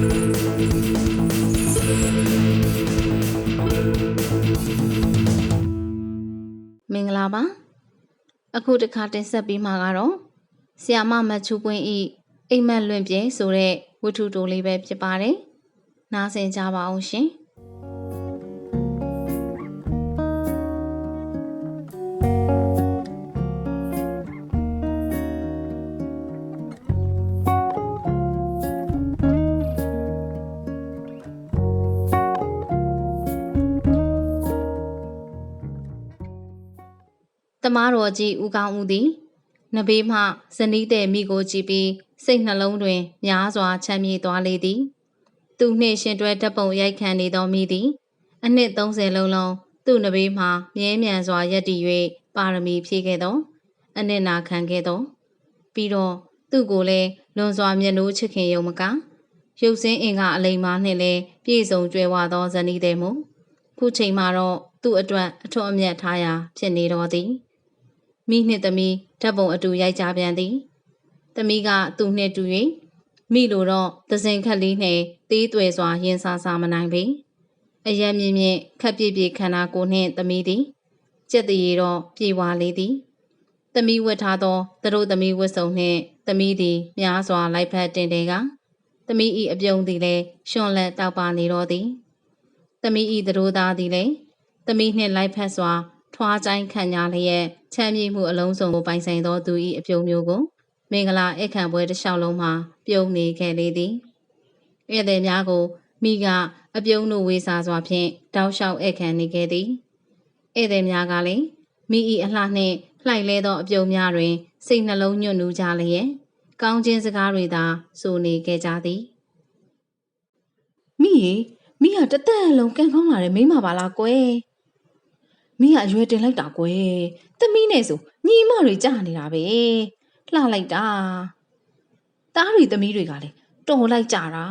မင်္ဂလာပါအခုတစ်ခါတင်ဆက်ပေးမှာကတော့ဆီယာမမတ်ချူပွင့်ဤအိမ်မက်လွင့်ပြဲဆိုတဲ့ဝတ္ထုတိုလေးပဲဖြစ်ပါတယ်နားဆင်ကြပါအောင်ရှင် မားတော်ကြီးဦးကောင်းဦးသည်နဘေးမှဇနီးတဲ့မိကိုကြည့်ပြီးစိတ်နှလုံးတွင်များစွာချမ်းမြေ့သွားလေသည် သူနှင့်ရှင်တွဲဓာတ်ပုံရိုက်ခံနေသောမိသည် အနှစ်30လုံးလုံးသူ့နဘေးမှမြဲမြံစွာရက်တည်၍ပါရမီဖြည့်ခဲ့သော အနှစ်နာခံခဲ့သော ပြီးတော့သူ့ကိုလည်းလွန်စွာမျက်နှိုးချစ်ခင်ယုံမကရုပ်စင်းအင်ကအလိမ်မာနှင့်လည်းပြည့်စုံကြွယ်ဝသောဇနီးတဲ့မူခုချိန်မှာတော့သူ့အတွက်အထွတ်အမြတ်ထားရာဖြစ်နေတော်သည် မိနှင့်သမီးဓာတ်ပုံအတူရိုက်ကြပြန်သည်။သမီးကသူ့နှင့်တူ၍မိလိုတော့သစင်ခက်လေးနှင့်သေးသွယ်စွာရင်ဆာဆာမနိုင်ပေ။အယက်မြင့်မြင့်ခက်ပြည့်ပြည့်ခန္ဓာကိုယ်နှင့်သမီးသည်ကြက်တရေတော့ပြေဝလေသည်။သမီးဝတ်ထားသောသူတို့သမီးဝတ်စုံနှင့်သမီးသည်များစွာလိုက်ဖက်တင်တယ်ကသမီးဤအပြုံးသည်လည်းရှင်လက်တောက်ပါနေတော့သည်။သမီးဤသူတို့သားသည်လည်းသမီးနှင့်လိုက်ဖက်စွာ ထွားချိုင်းခံညာလျက်ချမ်းမြေ့မှုအလုံးစုံကိုပိုင်ဆိုင်သောသူ၏အပြုံမျိုးကိုမင်္ဂလာအခမ်းပွဲတစ်လျှောက်လုံးမှာပြုံနေခဲ့လေသည်ဧည့်သည်များကိုမိကအပြုံတို့ဝေစာစွာဖြင့်တောက်လျှောက်အခမ်းနေခဲ့သည်ဧည့်သည်များကလည်းမိ၏အလှနှင့်လှိုက်လဲသောအပြုံများတွင် စိတ်နှလုံးညွတ်နူးကြလျက်ကောင်းခြင်းစကားတွေသာဆိုနေခဲ့ကြသည်မိရေမိဟာတသက်အလုံးကံကောင်းလာတဲ့မိန်းမပါလားကွယ် မိဟာအရွယ်တင်လိုက်တာကွယ်သမီးနဲ့ဆိုညီမတွေကြာနေတာပဲလှလိုက်တာတားတွေသမီးတွေကလည်းတော်လိုက်ကြတာ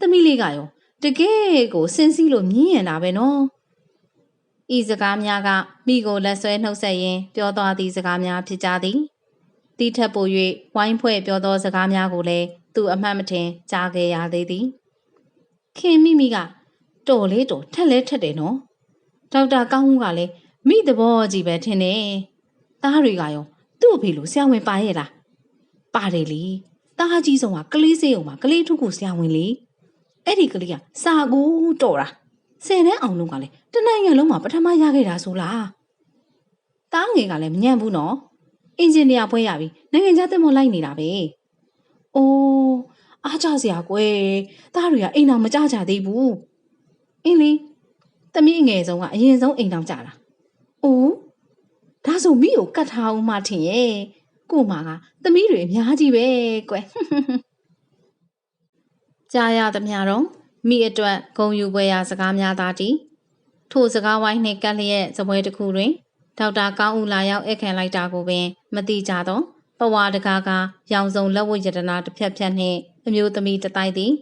သမီးလေးကရောတကယ်ကိုစင်စီးလို့မြင်းရံတာပဲနော်ဤစကားများကမိကိုလက်ဆွဲနှုတ်ဆက်ရင်းပြောသွားသည့်စကားများဖြစ်ကြသည်တိထက်ပို၍ဝိုင်းဖွဲ့ပြောသောစကားများကိုလည်းသူအမှတ်မထင်ကြားခဲ့ရသေးသည်ခင်မိမိကတော်လေးတော်ထက်လဲထက်တယ်နော် ဒေါက်တာကောင်းဦးကလည်းမိသဘောကြီးပဲထင်တယ်တားတွေကရောသူ့အဖေလိုဆရာဝန်ပါရဲ့လားပါတယ်လေတားကြီးဆုံးကကလေးစေးအောင်မှာကလေးထုခုဆရာဝန်လေအဲ့ဒီကလေးကစာကူတော်တာဆယ်တန်းအောင်လုံးကလည်းတနိုင်ငံလုံးမှာပထမရခဲ့တာဆိုလားတားငယ်ကလည်းမညံ့ဘူးနော်အင်ဂျင်နီယာဘွဲရပြီနိုင်ငံခြားတက်မလိုက်နေတာပဲအိုးအားကြစရာကွယ်တားတွေကအိမ်တော်မကြကြသေးဘူးအင်းလေ သမီးအငယ်ဆုံးကအရင်ဆုံးအိမ်တော်ကြတာအိုးဒါဆိုမိကိုကတ်ထားအောင်မထင်ရဲ့ကို့မှာကသမီးတွေအများကြီးပဲကွယ်ကြားရသမျှတော့မိအတွက်ဂုံယူပွဲရာစကားများသာတည်ထိုစကားဝိုင်းနှင့်ကပ်လျက်စပွဲတစ်ခုတွင်ဒေါက်တာကောင်းဦးလာရောက်အခမ်းလိုက်တာကိုပင်မတိကြတော့ပဝါတကားကရောင်စုံလက်ဝတ်ယတနာတစ်ဖြတ်ဖြတ်နှင့်အမျိုးသမီးတစ်တိုက်သည်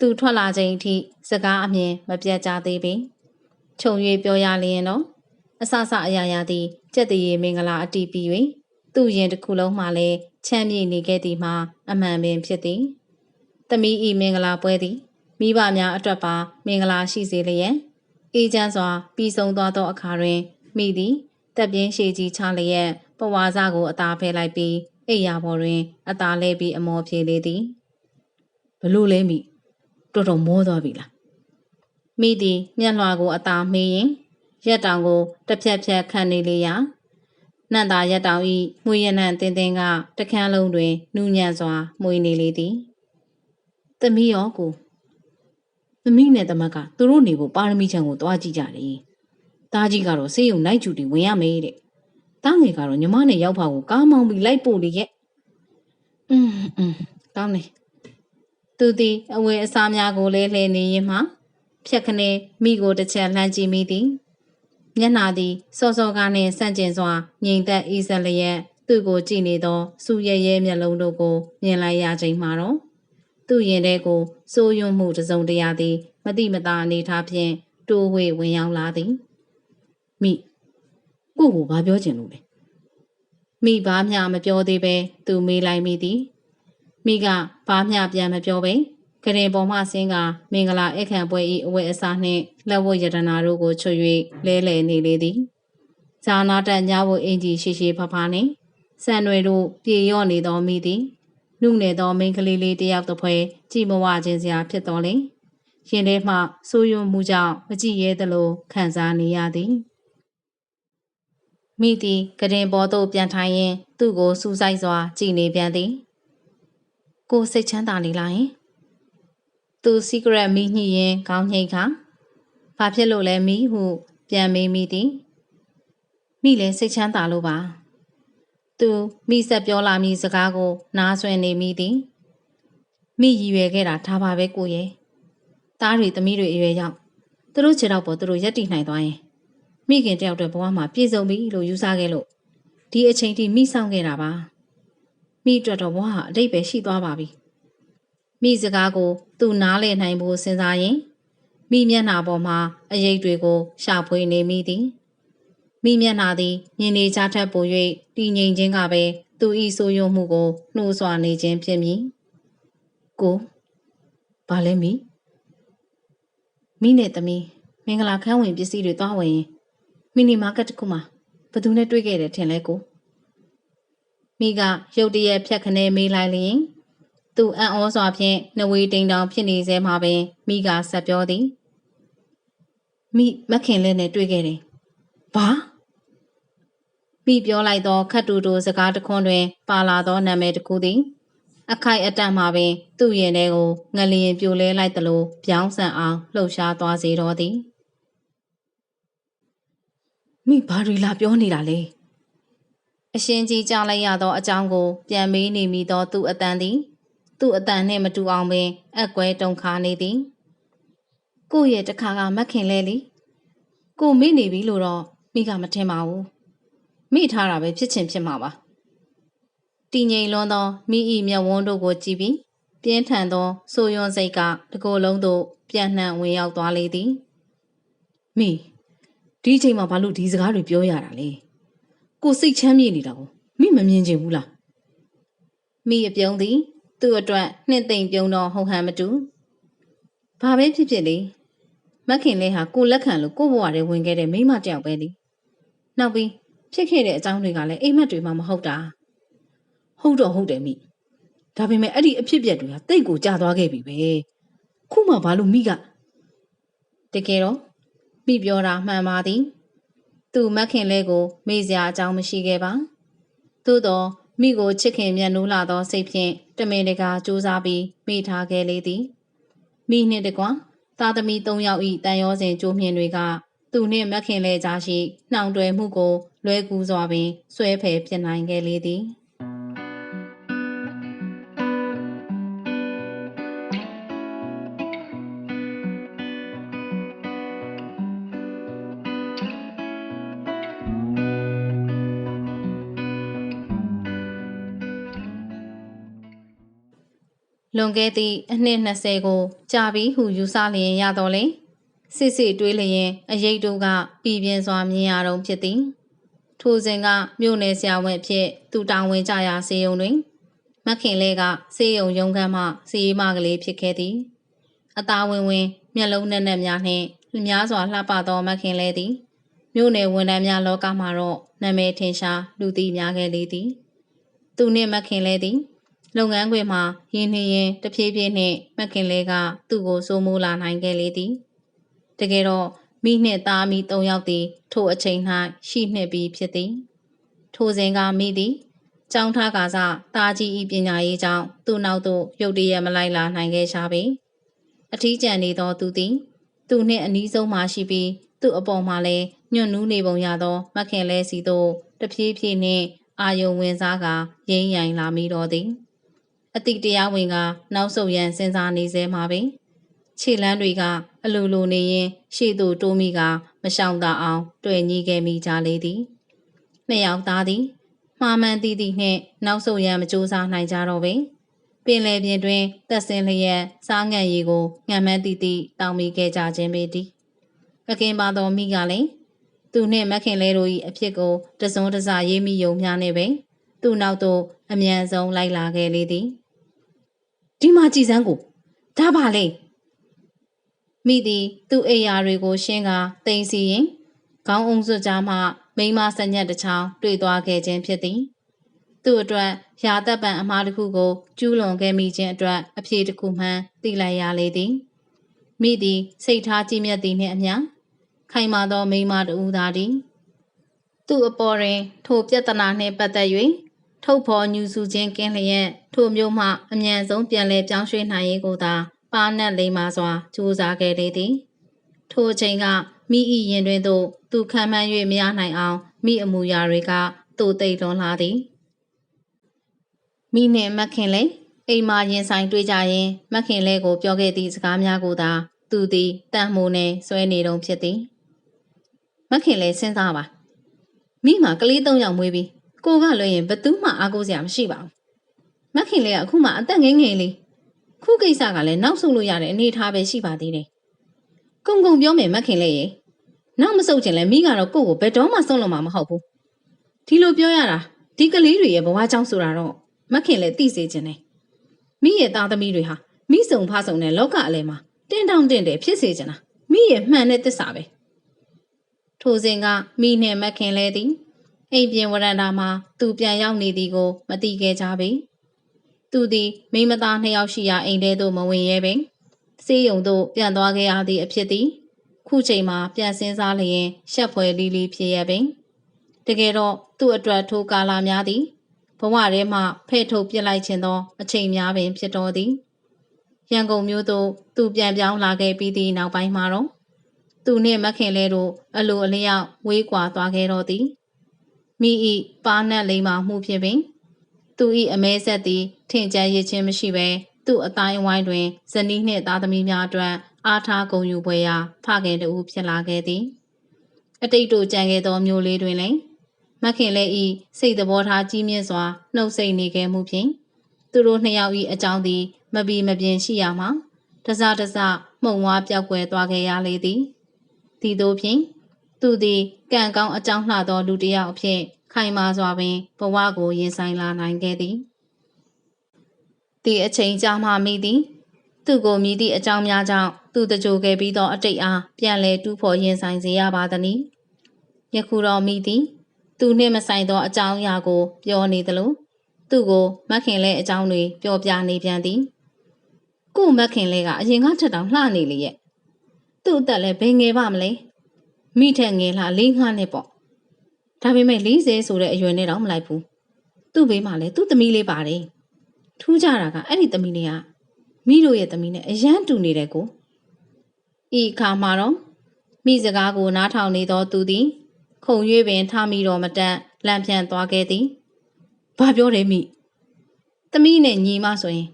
သူထွက်လာချိန်အထိစကားအမြင်မပြတ်ကြသေးပေ ခြုံ၍ပြောရလျင်တော့အဆဆအရာရာသည်ကြက်တရေမင်္ဂလာအတီးပြီး၍သူ့ရင်တစ်ခုလုံးမှလည်းချမ်းမြေ့နေခဲ့သည်မှာအမှန်ပင်ဖြစ်သည်သမီးဤမင်္ဂလာပွဲသည်မိဘများအတွက်ပါမင်္ဂလာရှိစေလျက်အေးချမ်းစွာပြီးဆုံးသွားသောအခါတွင်မိသည်တက်ပြင်းရှည်ကြီးချလျက်ပဝါစကိုအသာဖဲလိုက်ပြီးအိယာပေါ်တွင် အသာလဲပြီးအမော်ဖြေလေသည်ဘလို့လဲမိတော်တော်မောသွားပြီလား မိသည်မျက်လွှာကိုအသာမေးရင်ရက်တောင်ကိုတစ်ဖြက်ဖြက်ခံနေလေရာနန္တာရက်တောင်ဤမှုရနံတင်းတင်းကတခန်းလုံးတွင်နူးညံ့စွာမှုနေလေသည် သမီးရောကိုသမီးနဲ့တမက်ကသူတို့နေကိုပါရမီချံကိုတွားကြည့်ကြတယ်တားကြီးကတော့ဆေးရုံလိုက်ကျူတီဝင်ရမေးတဲ့တားငယ်ကတော့ညီမနဲ့ရောက်ဖာကိုကားမောင်းပြီးလိုက်ပို့လေရဲ့อืมอืมကောင်းတယ် သူသည်အဝယ်အစားများကိုလဲလှဲနေရင်မှ ဖြက်ခနဲမိကိုတစ်ချက်လှမ်းကြည့်မိသည်မျက်နာသည်စောစောကားနှင့်ဆန့်ကျင်စွာငြိမ်သက်အေးဆက်လျက်သူ့ကိုကြည့်နေသောစူရဲရဲမျက်လုံးတို့ကိုမြင်လိုက်ရချိန်မှာတော့သူ့ရင်ထဲကိုစိုးရွံ့မှုတစ်စုံတရာသည် မတိမတာအနေထားဖြင့်တိုးဝေဝင်ရောက်လာသည်မိကိုကိုဘာပြောချင်လို့လဲမိဘာမျှမပြောသေးပဲသူမေးလိုက်မိသည်မိကဘာမျှပြန်မပြောပဲ ကရင်ပေါ်မှဆင်းကမင်္ဂလာအခမ်းပွဲ၏အဝတ်အစားနှင့်လက်ဝတ်ရတနာတို့ကိုချွတ်၍လဲလှယ်နေလေသည်ဇာနာတညဝတ်အင်ကြီးရှိရှိဖဖနှင့်စံတွေတို့ပြေရော့နေသောမိသည်နှုနေသောမိန်းကလေးလေးတယောက်တစ်ဖွဲကြည်မဝခြင်းစရာဖြစ်တော်လေရင်ထဲမှဆိုးရွံ့မှုကြောင့်မကြည့်ရဲသလိုခံစားနေရသည်မိသည်ကရင်ပေါ်သို့ပြန်ထိုင်ရင်သူ့ကိုစူးစိုက်စွာကြည်နေပြန်သည်ကိုစိတ်ချမ်းသာနေလားယင် သူ secret မိညှိရင်ခေါင်းညိတ်ခါဘာဖြစ်လို့လဲမိဟု ပြန်မေးမိသည်မိလည်းစိတ်ချမ်းသာလို့ပါ သူမိဆက်ပြောလာမိစကားကို နားဆွဲနေမိသည်မိရည်ရွယ်ခဲ့တာထားပါပဲကိုရဲ့သားတွေသမီးတွေအရွယ်ရောက်သူတို့ခြေတော့ပေါ်သူတို့ရက်တည်နိုင်သွားရင်မိခင်တယောက်တည်းဘဝမှာပြည့်စုံပြီလို့ယူဆခဲ့လို့ဒီအချိန်ထိမိဆောင်ခဲ့တာပါမိအတွက်တော့ဘဝဟာအတိတ်ပဲရှိသွားပါပြီ မိစကားကို သူနားလည်နိုင်ဖို့စဉ်းစားရင်မိမျက်နှာပေါ်မှာအရေးတွေကို ရှာဖွေနေမိသည်မိမျက်နှာသည်မြင်နေကြထက်ပို၍တည်ငြိမ်ခြင်းကပဲသူဤဆိုးရုံမှုကိုနှိုးဆွနေခြင်းဖြစ်မည်ကိုဘာလဲမိမိနဲ့သမီးမင်္ဂလာခန်းဝင်ပစ္စည်းတွေသွားဝင်ရင်မီနီမားကတ်တစ်ခုမှာဘသူနဲ့တွေ့ခဲ့တယ်ထင်လဲကိုမိကရုတ်တရက်ဖြတ်ခနဲမေးလိုက်လျင် သူအံ့ဩစွာဖြင့်နှဝေးတိမ်တောင်ဖြစ်နေစေမှာပင်မိကဆက်ပြောသည်မိမခင်လဲနဲ့တွေ့ခဲ့တယ်ဘာမိပြောလိုက်သောခတ်တူတူစကားတခွန်းတွင် ပါလာသောနာမည်တစ်ခုသည်အခိုက်အတန့်မှပင် သူ့ရင်ထဲကိုငလျင်ပြိုလဲလိုက်သလိုပြောင်းဆန်အောင်လှုပ်ရှားသွားစေတော်သည်မိဘာရီလာပြောနေတာလဲအရှင်ကြီးကြားလိုက်ရသောအကြောင်းကိုပြန်မေးနေမိသောသူ့အတန်သည် သူ့အတန်နှင့်မတူအောင်ပင်အကွဲတုန်ခါနေသည်ကိုယ့်ရဲ့တခါကမခင်လဲလီကိုမေ့နေပြီလို့တော့မိကမထင်ပါဘူးမိထားတာပဲဖြစ်ချင်ဖြစ်မှာပါတည်ငြိမ်လွန်းသောမိဤမျက်ဝန်းတို့ကိုကြည့်ပြီးပြင်းထန်သောဆိုယွန်းစိတ်ကတကိုယ်လုံးသို့ပြန်နှံ့ဝင်ရောက်သွားလေသည်မိဒီအချိန်မှာဘာလို့ဒီစကားတွေပြောရတာလဲကိုစိတ်ချမ်းမြေ့နေတာကိုမိမမြင်ချင်ဘူးလားမိအပြုံးသည် သူ့အတွက်နှစ်သိမ့်ပြုံးတော့ဟုတ်ဟန်မတူဘာပဲဖြစ်ဖြစ်လေမခင်လေးဟာကိုလက်ခံလို့ကိုဘဝထဲဝင်ခဲ့တဲ့မိမတယောက်ပဲလေနောက်ပြီးဖြစ်ခဲ့တဲ့အကြောင်းတွေကလည်းအိမ်မက်တွေမှမဟုတ်တာဟုတ်တော့ဟုတ်တယ်မိဒါပေမဲ့အဲ့ဒီအဖြစ်ပြက်တွေကတိတ်ကိုကြာသွားခဲ့ပြီပဲခုမှဘာလို့မိကတကယ်တော့မိပြောတာမှန်ပါသည်သူမခင်လဲကိုမေ့စရာအကြောင်းမရှိခဲ့ပါသို့တော့မိကိုချစ်ခင်မြတ်နိုးလာသောစိတ်ဖြင့် တမင်တကာစူးစမ်းပြီးမိထားခဲ့လေသည်မိနှင့်တကွာသားသမီး၃ယောက်၏တန်ရောစဉ်ကြိုးမြင်တွေကသူနှင့်မခင်လဲကြားရှိနှောင်တွယ်မှုကိုလွဲကူးစွာပင်ဆွဲဖယ်ပြနိုင်ခဲ့လေသည် လွန်ခဲ့သည့်အနှစ်20ကိုကြာပြီးဟုယူဆလျင်ရတော်လဲစစ်စစ်တွေးလျင်အရေးတို့ကပြည်ပြင်းစွာမြင်ရတော့ဖြစ်သည်ထိုစဉ်ကမြို့နယ်ဆရာဝန်အဖြစ်သူတောင်းဝင်ကြရာစေယုံတွင်မခင်လဲကစေယုံရုံးခန်းမှစီးမကလေးဖြစ်ခဲ့သည်အသားဝင်ဝင်မျက်လုံးနဲ့နဲ့များနှင့်များစွာလှပသောမခင်လဲသည်မြို့နယ်ဝန်ထမ်းများလောကမှာတော့နာမည်ထင်ရှားလူသိများခဲ့လေသည် သူနှင့်မခင်လဲသည် လုပ်ငန်းခွင်မှာရင်းနှီးရင်တဖြည်းဖြည်းနှင့်မခင်လေးကသူ့ကိုစိုးမိုးလာနိုင်ခဲ့လေသည်တကယ်တော့မိနှင့်သားမိ၃ယောက်သည် ထိုအချိန်၌ရှိနှင့်ပြီးဖြစ်သည် ထိုစဉ်ကမိသည်ကျောင်းထားကစားတာကြီးဤပညာရေးကြောင့်သူ့နောက်သို့ရုတ်တရက်မလိုက်လာနိုင်ခဲ့ရှာပေအထီးကျန်နေသောသူသည် သူနှင့်အနီးဆုံးမှရှိပြီးသူ့အပေါ်မှာလည်းညွန့်နူးနေပုံရသောမခင်လဲစီသို့တဖြည်းဖြည်းနှင့်အာယုံဝင်စားကရိမ့်ရိုင်လာမိတော်သည် အတိတရားဝင်က နောက်ဆုတ်ရန်စဉ်းစားနေစေမှာပင်ခြေလမ်းတွေကအလိုလိုနေရင် ရှေ့သို့တိုးမိက မရှောင်သာအောင် တွေ့ညီခဲ့မိကြလေသည်နှစ်ယောက်သားသည်မှားမှန်တည်တည်နှင့်နောက်ဆုတ်ရန်မကြိုးစားနိုင်ကြတော့ပင်ပင်လယ်ပြင်တွင်တက်ဆင်းလျက်စားငံရီကိုငံမှန်းတည်တည်တောင်းမိခဲ့ကြခြင်းပေသည်အကင်ပါတော်မိကလည်းသူနှင့်မခင်လဲတို့၏အဖြစ်ကိုတစုံတစရေးမိယုံများနေပင်သူ့နောက်သို့အမြန်ဆုံးလိုက်လာခဲ့လေသည် ဒီမှာကြည်စမ်းကိုဒါပါလေမိသည်သူ့အိယာတွေကိုရှင်းကာတိမ်စီရင်ခေါင်းအုံစွတ်ကြားမှမိန်းမစညက်တစ်ချောင်းတွေ့သွားခဲ့ခြင်းဖြစ်သည်သူ့အတွက်ရာသက်ပံအမားတစ်ခုကိုကျူးလွန်ခဲ့မိခြင်းအတွက်အဖြေတစ်ခုမှန်သိလိုက်ရလေသည်မိသည်စိတ်ထားကြည်မြတ်သည်နှင့်အမျှခိုင်မာသောမိန်းမတူသာသည်သူ့အပေါ်တွင်ထိုပြဿနာနှင့်ပတ်သက်၍ ထုတ်ဖော်ညူစုခြင်းကင်းလျက်ထိုမျိုးမှအမြန်ဆုံးပြန်လည်ပြောင်းရွှေ့နိုင်ရေးကိုသာပါနက်လိမ္မာစွာကြိုးစားခဲ့လေသည်ထိုအချိန်ကမိဤရင်တွင်သို့သူခံမှန်း၍မရနိုင်အောင်မိအမူအရာတွေကသူ့သိမ့်လွန်လာသည်မိနှင့်မခင်လေအိမ်မာရင်ဆိုင်တွေ့ကြရင်မခင်လေကိုပြောခဲ့သည့်စကားများကိုသာသူသည်တန်မိုးနှင့်ဆွဲနေတုံဖြစ်သည်မခင်လေစဉ်းစားပါမိမှာကလေး၃ယောက်မွေးပြီး ကိုကလွှဲရင်ဘသူမှအားကိုးစရာမရှိပါဘူးမခင်လေကအခုမှအသက်ငယ်ငယ်လေးခုကိစ္စကလည်းနောက်ဆုတ်လို့ရတဲ့အနေအထားပဲရှိပါသေးတယ်ကုံကုံပြောမယ်မခင်လေရေနောက်မဆုတ်ချင်လဲမိကတော့ကိုယ့်ကိုဘယ်တော့မှဆုံးလို့မှာမဟုတ်ဘူးဒီလိုပြောရတာဒီကလေးတွေရဲ့ဘဝကြောင့်ဆိုတာတော့မခင်လေသိစေခြင်းနဲ့မိရဲ့သားသမီးတွေဟာမိစုံဖဆုံတဲ့လောကအလဲမှာတင်းတောင့်တင့်တယ်ဖြစ်စေချင်တာမိရဲ့မှန်တဲ့သစ္စာပဲထိုစဉ်ကမိနဲ့မခင်လဲသည် အိမ်ပြင်ဝရန်တာမှာသူပြန်ရောက်နေသည်ကို မသိခဲ့ကြပေသူသည်မိမသားနှစ်ယောက်ရှိရာအိမ်ထဲသို့မဝင်ရဲပင်စေးရုံသို့ပြန်သွားခဲ့ရသည့်အဖြစ်သည် ခုချိန်မှာပြန်စင်းစားလျင်ရှက်ဖွယ်လီလီဖြစ်ရပင်တကယ်တော့သူ့အတွက်ထိုကာလာများသည်ဘဝထဲမှဖဲ့ထုတ်ပစ်လိုက်ခြင်းသော အချိန်များပင်ဖြစ်တော်သည်ရန်ကုန်မြို့သို့သူပြန်ပြောင်းလာခဲ့ပြီးသည့်နောက်ပိုင်းမှာတော့သူနှင့်မခင်လဲတို့အလိုအလျောက်ဝေးကွာသွားခဲ့တော့သည် မိဤပါနက်လိမ္မာမှုဖြင့်ပင်သူဤအမဲဆက်သည်ထင်ကြရခြင်းမရှိဘဲသူ့အတိုင်းအဝိုင်းတွင်ဇနီးနှင့်သားသမီးများအတွက်အားထားဂုဏ်ယူပွဲရာဖခင်တူဖြစ်လာခဲ့သည် အတိတ်တို့ကြံခဲ့သောမျိုးလေးတွင်လည်းမခင်လည်းဤစိတ်သဘောထားကြီးမြင့်စွာနှုတ်ဆက်နေခဲ့မှုဖြင့်သူတို့နှစ်ယောက်ဤအကြောင်းသည် မပီမပြင်းရှိရမှာတစတစမှုံဝါပြောက်ွယ်သွားခဲ့ရလေသည်ဒီတို့ဖြင့် သူသည်ကံကောင်းအကြောင်းလှသောလူတစ်ယောက်အဖြစ်ခိုင်မာစွာပင်ဘဝကိုရင်ဆိုင်လာနိုင်ခဲ့သည်ဒီအချိန်ကြာမှမိသည်သူကိုမြည်သည့်အကြောင်းများကြောင့်သူတကြိုခဲ့ပြီးသောအတိတ်အားပြန်လဲတူးဖော်ရင်ဆိုင်စေရပါသည်။ယခုတော့မိသည်သူနှင့်မဆိုင်သောအကြောင်းအရာကို ပြောနေသလိုသူ့ကိုမခင်လဲအကြောင်းတွေပြောပြနေပြန်သည်။ကို့မခင်လဲကအရင်ကထက်တောင်လှနေလေရဲ့။သူ့အသက်လည်းဘယ်ငယ်ပါမလဲ။ မိထက်ငယ်လားလေးငှားနဲ့ပေါ့။ဒါပေမဲ့40ဆိုတဲ့အရွယ်နဲ့တော့မလိုက်ဘူး။သူ့ဘေးမှာလည်းသူ့သမီးလေးပါတယ်။ထူးကြတာကအဲ့ဒီသမီးလေးကမိတို့ရဲ့သမီးနဲ့အရန်တူနေတယ်ကိုဤခါမှာတော့မိစကားကိုနားထောင်နေသောသူသည်ခုံ၍ပင်ထမိတော်မတတ်လန့်ဖြန့်သွားခဲ့သည်ဘာပြောတယ်မိသမီးနဲ့ညီမဆိုရင်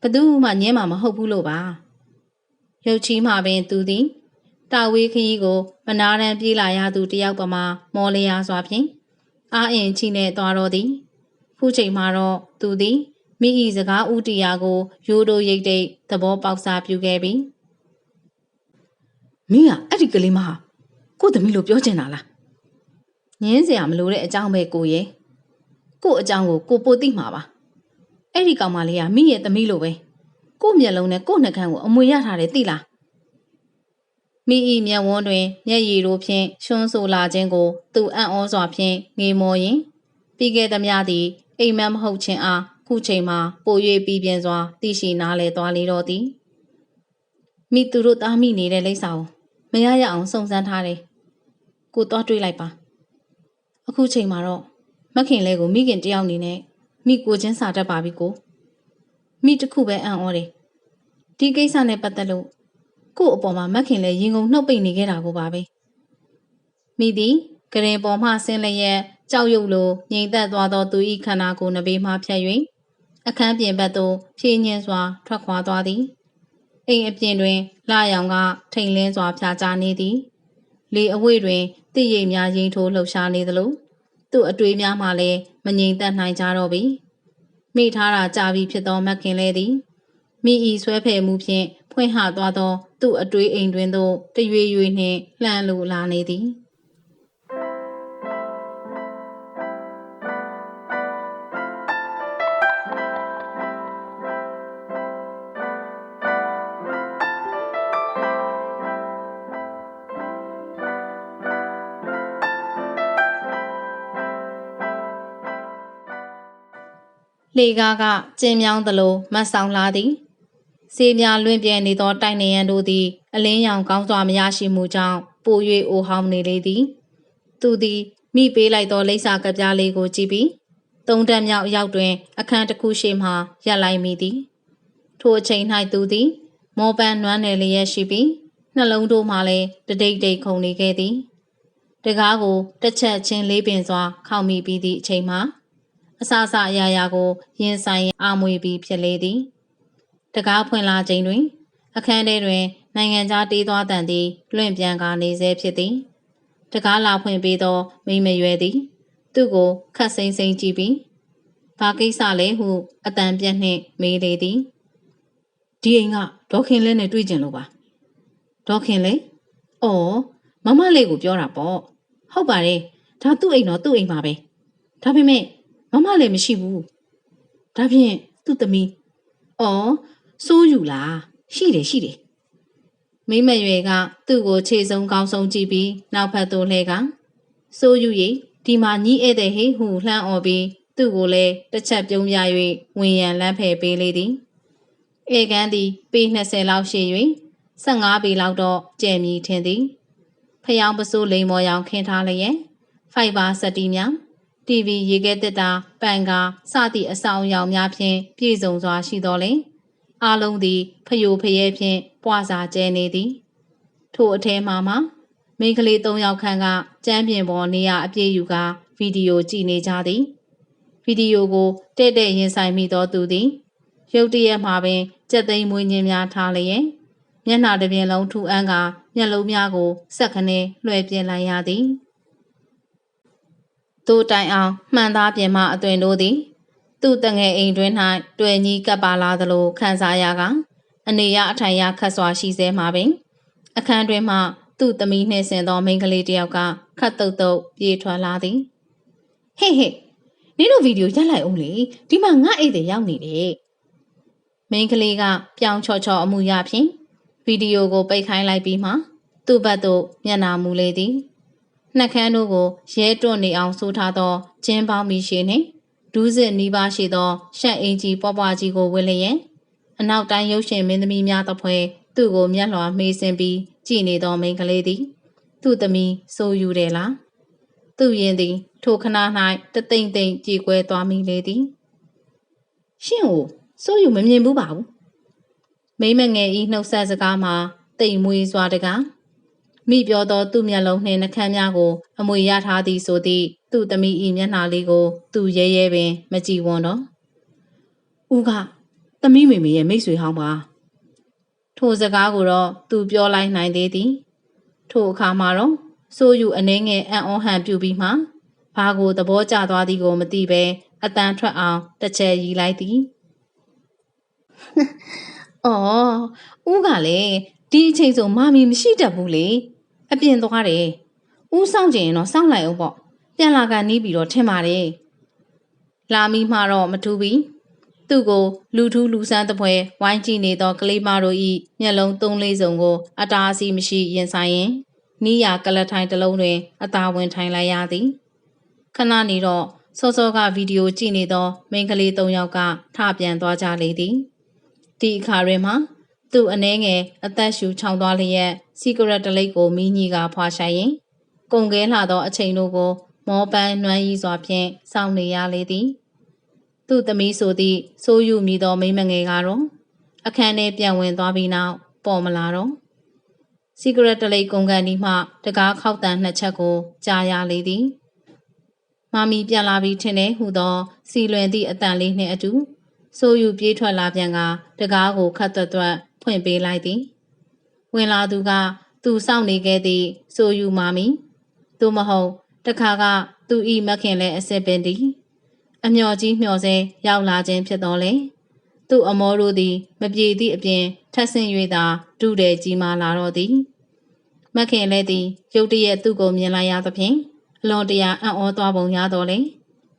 ဘသူမှညင်းမှာမဟုတ်ဘူးလို့ပါရုတ်ချီမှပင်သူသည် တာဝေးခရီးကိုမနာရန်ပြေးလာရသူတယောက်ပမာမော်လျာစွာဖြင့်အာအင်ချိနဲ့သွားတော်သည်ခုချိန်မှာတော့သူသည်မိဤစကားဥတီယာကိုရိုးတိုရိတ်တိတ်သဘောပေါက်စာပြုခဲ့ပြီမင်းကအဲ့ဒီကလေးမဟာကိုသမီးလိုပြောချင်တာလားငင်းစရာမလိုတဲ့အကြောင်းပဲကိုရဲ့ကို့အကြောင်းကိုကိုပိုသိမှာပါအဲ့ဒီကောင်မလေးကမိရဲ့သမီးလိုပဲကို့မျက်လုံးနဲ့ကို့နှာခမ်းကိုအမွေရထားတယ်သိလား မိဤမျက်ဝန်းတွင်မျက်ရည်တို့ဖြင့်ရှွန်းဆိုလာခြင်းကို သူအံ့ဩစွာဖြင့်ငေမောရင်ပြီးခဲ့သမျှသည်အိမ်မက်မဟုတ်ခြင်းအားခုချိန်မှာပို၍ပြီးပြင်းစွာသိရှိနားလဲသွားလေတော့သည်မိသူတို့သားမိနေတဲ့လိပ်စာကိုမရရအောင်စုံစမ်းထားတယ်ကိုသွားတွေးလိုက်ပါ အခုချိန်မှာတော့မခင်လဲကိုမိခင်တယောက်အနေနဲ့မိကိုချင်းစာတတ်ပါပြီကိုမိတခုပဲအံ့ဩတယ်ဒီကိစ္စနဲ့ပတ်သက်လို့ ကို့အပေါ်မှာမခင်လဲရင်ကုန်နှုတ်ပိတ်နေခဲ့တာကိုပါပဲမိသည်ကရင်ပေါ်မှဆင်းလျက်ကြောက်ရွံ့လိုငြိမ်သက်သွားသောသူ၏ခန္ဓာကိုယ်နှပေးမှဖြတ်၍အခန်းပြင်ဘက်သို့ဖြည့်ညင်းစွာထွက်ခွာသွားသည်အိမ်အပြင်တွင်လာရောင်ကထိန်လင်းစွာဖြာချနေသည်လေအဝိတွင်တည့်ရိပ်များရင်ထိုးလှုပ်ရှားနေသလိုသူ့အတွေးများမှလည်းမငြိမ်သက်နိုင်ကြတော့ပြီမိထားတာကြာပြီဖြစ်သောမခင်လဲသည်မိဤဆွဲဖယ်မှုဖြင့်ဖွင့်ဟသွားသော သူ့အတွေးအိမ်တွင်သို့တရွေရွေနှင့်လှမ်းလိုလာနေသည်လေကားကကျင်းမြောင်းသလိုမတ်ဆောင်လာသည် စေးများလွင့်ပြဲနေသောတိုက်နေရန်တို့သည် အလင်းရောင်ကောင်းစွာမရရှိမှုကြောင့်ပို၍အိုဟောင်းနေလေသည် သူသည်မိပေးလိုက်သောလိပ်စာကပ်ပြားလေးကိုကြည့်ပြီးသုံးတက်မြောက်အရောက်တွင် အခန်းတစ်ခုရှိမှရပ်လိုက်မိသည် ထိုအချိန်၌သူသည် မောပန်းနွမ်းနယ်လျက်ရှိပြီးနှလုံးတို့မှလည်းတဒိတ်ဒိတ်ခုန်နေခဲ့သည်တကားကိုတစ်ချက်ချင်းလေးပင်စွာ ခောက်မိပြီးသည့်အချိန်မှာအဆအဆအရာရာကို ရင်ဆိုင်အာမွေပြီးဖြစ်လေသည် တကားဖွင့်လာချိန်တွင် အခန်းထဲတွင် နိုင်ငံခြားတေးသွားတန်သည်လွင့်ပြန်ကာနေဆဲဖြစ်သည်တကားလာဖွင့်ပေးသောမိမရွယ်သည် သူ့ကိုခတ်စိမ့်စိမ့်ကြည့်ပြီးဘာကိစ္စလဲဟုအတန်ပြက်နှင့်မေးလေသည်ဒီအိမ်ကဒေါခင်လဲနဲ့တွေ့ကြလို့ပါဒေါခင်လဲဩမမလေးကိုပြောတာပေါ့ဟုတ်ပါတယ်ဒါသူ့အိမ်တော့သူ့အိမ်ပါပဲဒါပေမဲ့မမလည်းမရှိဘူးဒါဖြင့်သူ့သမီးဩ စိုးယူလားရှိတယ်ရှိတယ်မိမရွယ်ကသူ့ကိုခြေဆုံးကောင်းဆုံးကြည့်ပြီးနောက်ဖက်သို့လှည့်ကစိုးယူရီဒီမှာညီးဧည့်သည်ဟေဟုလှမ်းអော်ပြီးသူ့ကိုလည်းတစ်ချက်ပြုံးပြ၍ဝင်ရန်လမ်းဖယ်ပေးလေသည်ဧကန်သည်ပေ20လောက်ရှိ၍15ပေလောက်တော့ကျဲမြည်ထင်သည်ဖျောင်းပစိုးလိမ်မော်ရောင်ခင်းထားလျက်ဖိုက်ဘာစက်တီများ TV ရေခဲတက်တာပန်ကာစသည့်အဆောင်အယောင်များဖြင့်ပြည့်စုံစွာရှိတော်လေ အားလုံးသည်ဖယိုဖယဲဖြင့်ပွားစာကျဲနေသည် ထို့အထဲမှာမှမိန်းကလေး၃ယောက်ခန့်ကကျမ်းပြင်ပေါ်နေရအပြည့်ယူကဗီဒီယိုကြည့်နေကြသည်ဗီဒီယိုကိုတဲ့တဲ့ရင်ဆိုင်မိသောသူသည်ရုတ်တရက်မှပင်ကြက်သိမ်းမွေးခြင်းများထားလျက်မျက်နှာတစ်ပြင်လုံးထူအန်းကမျက်လုံးများကိုစက်ခနဲလွှဲပြင်းလိုက်ရသည်သူတိုင်အောင်မှန်သားပြင်မှအသွင်တို့သည် သူ့တငယ်အိမ်တွင်၌တွေ့ညီကပ်ပါလာသလိုခံစားရကအနေရအထိုင်ရခတ်စွာရှိစေမှာပင် အခန်းတွင်မှသူ့သမီးနှင့်ဆင်သောမိန်းကလေးတစ်ယောက်ကခတ်တုတ်တုတ်ပြေးထွက်လာသည်ဟေ့ဟေ့နင်တို့ဗီဒီယိုရက်လိုက်အောင်လေဒီမှာငါအိတ်တွေရောက်နေတယ်မိန်းကလေးကပြောင်းချော့ချော့အမှုရဖြင့်ဗီဒီယိုကိုပိတ်ခိုင်းလိုက်ပြီးမှသူ့ဘက်သို့မျက်နာမူလေသည်နှက်ခမ်းတို့ကိုရဲတွန့်နေအောင်ဆိုထားသောကျင်းပေါင်းမီရှိနှင့် ဒူးစစ်နီးပါးရှိသော ရှက်အင်ကြီးပွားပွားကြီးကိုဝစ်လျက်အနောက်တိုင်းရုပ်ရှင်မင်းသမီးများတဖွဲသူ့ကိုမျက်လွှာမေးစင်ပြီးကြည်နေသောမိန်းကလေးသည် သူ့သမီးစိုးယူတယ်လားသူ့ရင်သည် ထိုခဏ၌တသိမ့်သိမ့်ကြည်ကွဲသွားမိလေသည်ရှင့်ကိုစိုးယူမမြင်ဘူးပါဘူးမိမငယ်ဤနှုတ်ဆက်စကားမှာတိမ်မွေးစွာတကား မိပြောသောသူ့မျက်လုံးနှင့်နှကမ်းများကို အမွေရထားသည်ဆိုသည့်သူ့သမီးဤမျက်နှာလေးကို သူရဲရဲပင် မကြည့်ဝွန်တော့ဦးကသမီးမေမေရဲ့မိတ်ဆွေဟောင်းပါထိုစကားကိုတော့သူပြောလိုက်နိုင်သေးသည် ထိုအခါမှာတော့စိုးယူအနေငယ်အံ့ဩဟန်ပြုပြီးမှဘာကိုသဘောကျသွားသည်ကိုမသိဘဲအတန်ထွက်အောင်တစ်ချက်ရီလိုက်သည်အော်ဦးကလည်း ဒီအချိန်ဆိုမမီမရှိတတ်ဘူးလေအပြင်သွားတယ်ဦးစောင့်ကြရင်တော့စောင့်လိုက်အောင်ပေါ့ပြန်လာကနီးပြီးတော့ထင်ပါတယ်လာမီမှတော့မထူးပြီသူ့ကိုလူထူးလူဆန်းတပွဲဝိုင်းကြည့်နေသောကလေးမတို့၏မျက်လုံးသုံးလေးစုံကို အတားအဆီးမရှိရင်ဆိုင်ရင်နီးယာကလထိုင်တစ်လုံးတွင် အသာဝင်ထိုင်လိုက်ရသည်ခဏနေတော့စောစောကဗီဒီယိုကြည့်နေသောမိန်းကလေး၃ယောက်ကထပြန်သွားကြလေသည်ဒီအခါတွင်မှ သူ့အနေငယ်အသက်ရှူချောင်းသွားလျက်စီကရက်တလိပ်ကိုမိညီကဖွာရှိုင်ရင်ကုံကဲလာသောအချိန်တို့ကို မောပန်းနွမ်းရီစွာဖြင့်စောင့်နေရလေသည်သူ့သမီးဆိုသည့်စိုးယူမိသောမိန်းမငယ်ကတော့အခန်းထဲပြန်ဝင်သွားပြီးနောက်ပေါ်မလာတော့စီကရက်တလိပ်ကုန်ကန်ဒီမှတကားခောက်တန်နှစ်ချက်ကိုကြားရလေသည်မမီပြန်လာပြီးထင်တယ်ဟူသောစီလွင်သည့်အတန်လေးနှင့်အတူစိုးယူပြေးထွက်လာပြန်ကတကားကိုခတ်သွက်သွက် ဖွင့်ပေးလိုက်သည်ဝင်လာသူက သူစောင့်နေခဲ့သည့်စိုးယူမာမီသို့မဟုတ်တခါက သူဤမခင်လဲအစစ်ပင်သည်အမျော်ကြီးမျော်စဲရောက်လာခြင်းဖြစ်တော်လေသူ့အမောတို့သည် မပြေသည့်အပြင်ထပ်ဆင့်၍သာဒုတဲ့ကြီးမာလာတော့သည်မခင်လဲသည်ရုတ်တရက်သူ့ကိုမြင်လိုက်ရသဖြင့်အလွန်တရာအံ့ဩသွားပုံရတော်လေ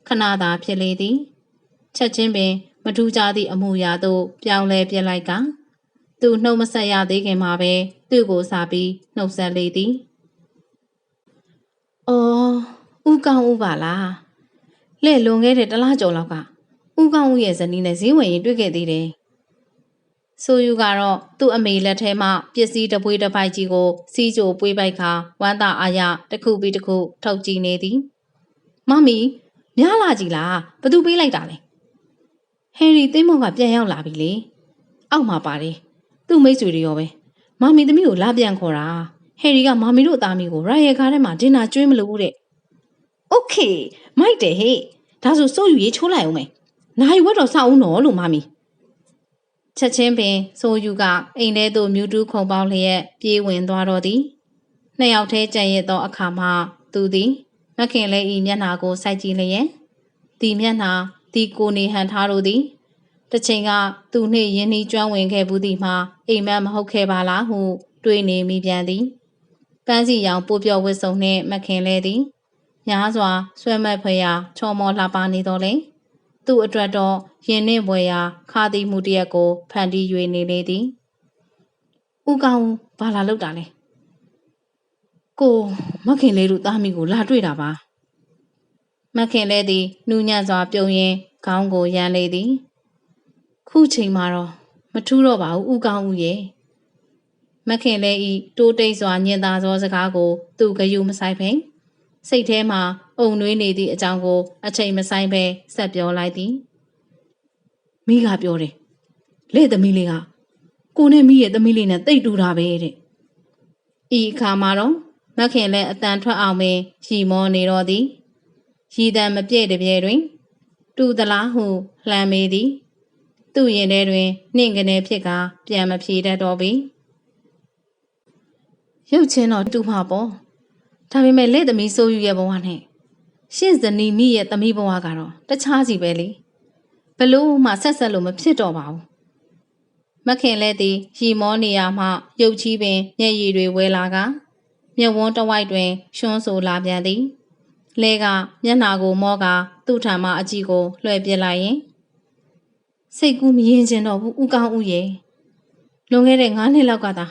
ခဏသာဖြစ်လေသည်ချက်ချင်းပင် မထူးကြသည့်အမှုရာသို့ပြောင်းလဲပြစ်လိုက်က သူနှုတ်မဆက်ရသေးခင်မှာပဲသူ့ကိုစာပြီးနှုတ်ဆက်လေသည်အော်ဦးကောင်းဦးပါလားလဲ့လွန်ခဲ့တဲ့တစ်လားကျော်လောက်ကဦးကောင်းဦးရဲ့ဇနီးနဲ့ဈေးဝင်ရင်တွေ့ခဲ့သေးတယ်ဆိုယူကတော့သူ့အမေလက်ထဲမှပစ္စည်းတစ်ပွေးတစ်ပိုက်ကြီးကိုစီးကြိုပွေးပိုက်ခါဝမ်းသာအားရတစ်ခုပြီးတစ်ခုထုတ်ကြည့်နေသည်မမီများလာကြည်လားဘသူပေးလိုက်တာလဲဟယ်ရီတင်းမောကပြန်ရောက်လာပြီလေအောက်မှာပါတယ် သူ့မိတ်ဆွေတွေရောပဲမမီသမီးကိုလာပြန်ခေါ်တာဟယ်ရီကမမီတို့သားမီကိုရိုင်ရကားထဲမှာဒင်နာကျွေးမလို့တဲ့โอเคမိုက်တယ်ဟေ့ဒါဆိုစိုးယူရေးချိုးလိုက်အောင်မယ်နိုင်ဝတ်တော်စောက်ဦးနော်လို့မမီချက်ချင်းပင်စိုးယူကအိမ်ထဲသို့မြူတူးခုံပေါင်းလျက်ပြေးဝင်သွားတော့သည်နှစ်ယောက်တည်းကြံ့ရသောအခါမှသူသည်မခင်လေးဤမျက်နှာကိုစိုက်ကြည့်လျက်ဒီမျက်နှာဒီကိုနေဟန်ထားတို့သည် တစ်ချိန်ကသူနှင့်ယင်းနှီးကျွမ်းဝင်ခဲ့ဘူးသည်မှာအိမ်မက်မဟုတ်ခဲ့ပါလားဟုတွေးနေမိပြန်သည်ပန်းစီရောင်ပိုးပြော့ဝစ်စုံနှင့်မခင်လဲသည်ညားစွာဆွဲမက်ဖွယ်ရာချော်မော်လှပနေတော်လဲသူ့အတွက်တော့ရင်နှင့်ဘွယ်ရာခါတီမှုတရက်ကိုဖန်တီး၍နေလေသည်ဥကောင်ဘာလာလောက်တာလဲကိုမခင်လေးတို့သားမိကိုလာတွေ့တာပါမခင်လဲသည်နူးညံ့စွာပြုံးရင်ခေါင်းကိုရမ်းလေသည် ခုချိန်မှာတော့မထူးတော့ပါဘူးဥကောင်းဦးရဲ့မခင်လဲဤတိုးတိတ်စွာညင်သာသောစကားကို သူဂယုမဆိုင်ဖိန်စိတ်ထဲမှာအုံနွေးနေသည့်အကြောင်းကို အချိန်မဆိုင်ပဲဆက်ပြောလိုက်သည်မိကပြောတယ်လေသမီးလေးကကိုနဲ့မိရဲ့သမီးလေးနဲ့တိတ်တူတာပဲတဲ့ဤအခါမှာတော့မခင်လဲအတန်ထွက်အောင်ပင်ရီမောနေတော့သည်ရီတံမပြည့်တပြဲတွင် တူသလားဟုလှမ်းမေးသည် သူ့ရင်ထဲတွင်နှင့်ကနေဖြစ်ကပြန်မဖြေတတ်တော့ပြီရုပ်ချင်းတော့တူမှာပေါ့ဒါပေမဲ့လက်သမီးဆိုးယူရဲ့ဘဝနဲ့ရှင့်ဇနီးမိရဲ့သမီးဘဝကတော့တခြားစီပဲလေဘလို့မှဆက်ဆက်လို့မဖြစ်တော့ပါဘူးမခင်လဲသည်ရီမောနေရမှရုပ်ချီးပင်မျက်ရည်တွေဝဲလာကမျက်ဝန်းတစ်ဝိုက်တွင်ရွှန်းဆိုလာပြန်သည်လဲကမျက်နှာကိုမောကသူ့ထံမှအကြည့်ကိုလွှဲပစ်လိုက်ရင် စိတ်ကူးမရင်ကျင်တော့ဘူးဥကောင်းဥရဲ့လွန်ခဲ့တဲ့9နှစ်လောက်ကသာ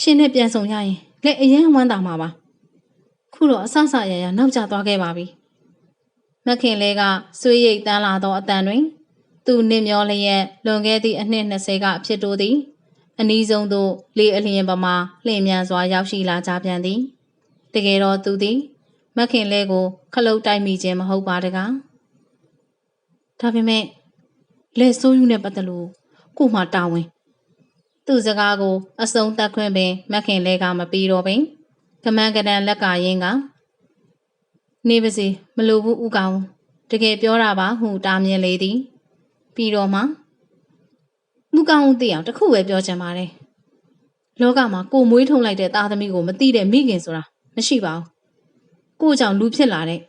ရှင်နဲ့ပြန်ဆောင်ရရင်လက်အရင်ဝမ်းသာမှာပါခုတော့အဆဆရရနောက်ကျသွားခဲ့ပါပြီမခင်လဲကဆွေးရိတ်တန်းလာသောအတန်တွင် သူနစ်မျောလျက်လွန်ခဲ့သည့်အနှစ်20ကဖြစ်တိုးသည်အနည်းဆုံးသို့လေအလျင်ပမာလျင်မြန်စွာရောက်ရှိလာကြပြန်သည်တကယ်တော့သူသည်မခင်လဲကိုခလုတ်တိုက်မိခြင်းမဟုတ်ပါတကားဒါပေမဲ့ လက်ဆိုးယူနဲ့ပတ်သက်လို့ကိုမှတာဝန်သူ့စကားကိုအစုံတက်ခွင့်ပင်မခင်လဲကမပြီးတော့ပင်ကမန်းကဒန်လက်ကရင်းကနေပါစေမလိုဘူးဥကောင်တကယ်ပြောတာပါဟုတားမြင်လေသည် ပြီးတော့မှဥကောင်ဦးသိအောင်တခုပဲပြောချင်ပါတယ်လောကမှာကိုမွေးထုံလိုက်တဲ့သားသမီးကိုမသိတဲ့မိခင်ဆိုတာမရှိပါဘူးကိုကြောင့်လူဖြစ်လာတဲ့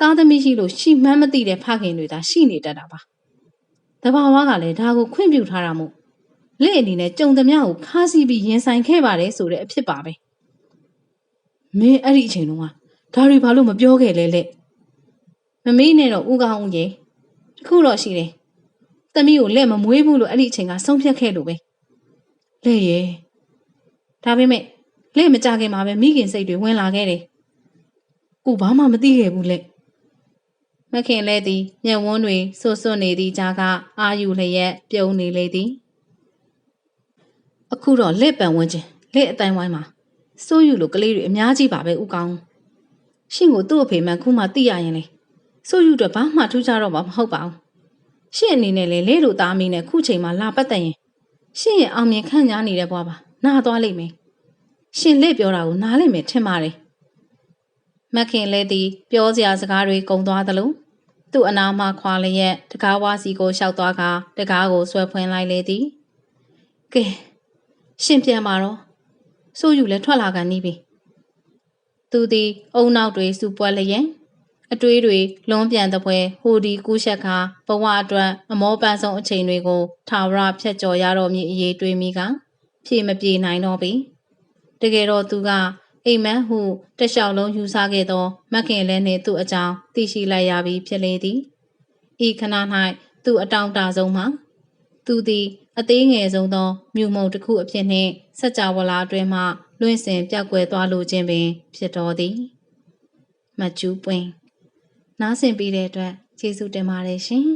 သားသမီးရှိလို့ရှိမှန်းမသိတဲ့ဖခင်တွေသာရှိနေတတ်တာပါ တဘာဝကလည်းဒါကိုခွင့်ပြုထားတာမို့လက်အနေနဲ့ကြုံသမျှကိုခါးစီးပြီးရင်ဆိုင်ခဲ့ပါတယ်ဆိုတဲ့အဖြစ်ပါပဲမင်းအဲ့ဒီအချိန်တုန်းကဒါတွေဘာလို့မပြောခဲ့လဲလက်မမေးနဲ့တော့ဦးကောင်းဦးရေတခုတော့ရှိတယ်သမီးကိုလက်မမွေးဘူးလို့အဲ့ဒီအချိန်ကဆုံးဖြတ်ခဲ့လို့ပဲလက်ရဲ့ဒါပေမဲ့လက်မကြခင်မှာပဲမိခင်စိတ်တွေဝင်လာခဲ့တယ်ကိုဘာမှမသိခဲ့ဘူးလက် မခင်လဲသည်မျက်ဝန်းတွေဆွဆွနေသည့်ကြားကအာယူလျက်ပြုံးနေလေသည်အခုတော့လက်ပံဝန်းချင်းလက်အတိုင်းဝိုင်းမှာစိုးယူလိုကလေးတွေအများကြီးပါပဲဥကောင်းရှင်ကိုသူ့အဖေမှန်ခုမှသိရရင်လေစိုးယူတော့ဘာမှထူးခြားတော့မှာမဟုတ်ပါဘူးရှင်အနေနဲ့လေလဲတို့သားမင်းနဲ့ခုချိန်မှာလာပတ်သက်ရင်ရှင်ရဲ့အောင်မြင်ခံညာနေတဲ့ဘွားပါနားသွားလိမ့်မယ်ရှင်လက်ပြောတာကိုနားလိမ့်မယ်ထင်ပါတယ် မခင်လဲသည်ပြောစရာစကားတွေကုံသွားသလိုသူ့အနာမှခွာလျက်တကားဝါစီကိုရှောက်သွားကတကားကိုဆွဲဖွင့်လိုက်လေသည်ကဲရှင်ပြန်มาတော့စိုးယူလည်းထွက်လာကန်နီးပြီသူသည်အုံနောက်တွေစူပွက်လျက်အတွေးတွေလွန်ပြန်တဲ့ပွဲဟိုဒီကူးရှက်ခါဘဝအတွက်အမောပန်းဆုံးအချိန်တွေကိုထာဝရဖြတ်ကျော်ရတော့မည်အရေးတွေးမိကဖြေမပြေနိုင်တော့ပြီတကယ်တော့သူက အိမ်မက်ဟုတလျှောက်လုံးယူဆခဲ့သောမခင်လဲနှင့်သူ့အကြောင်းသိရှိလိုက်ရပြီးဖြစ်လေသည်ဤခဏ၌သူ့အတောင်တာဆုံးမှာသူသည်အသေးငယ်ဆုံးသောမြူမုံတစ်ခုအဖြစ်နှင့်စัจ java လာအတွင်းမှလွင့်စင်ပြောက်ကွယ်သွားလိုခြင်းပင် ဖြစ်တော်သည်မကျူးပွင့်နားဆင်ပြီးတဲ့အတွက်ကျေးဇူးတင်ပါတယ်ရှင်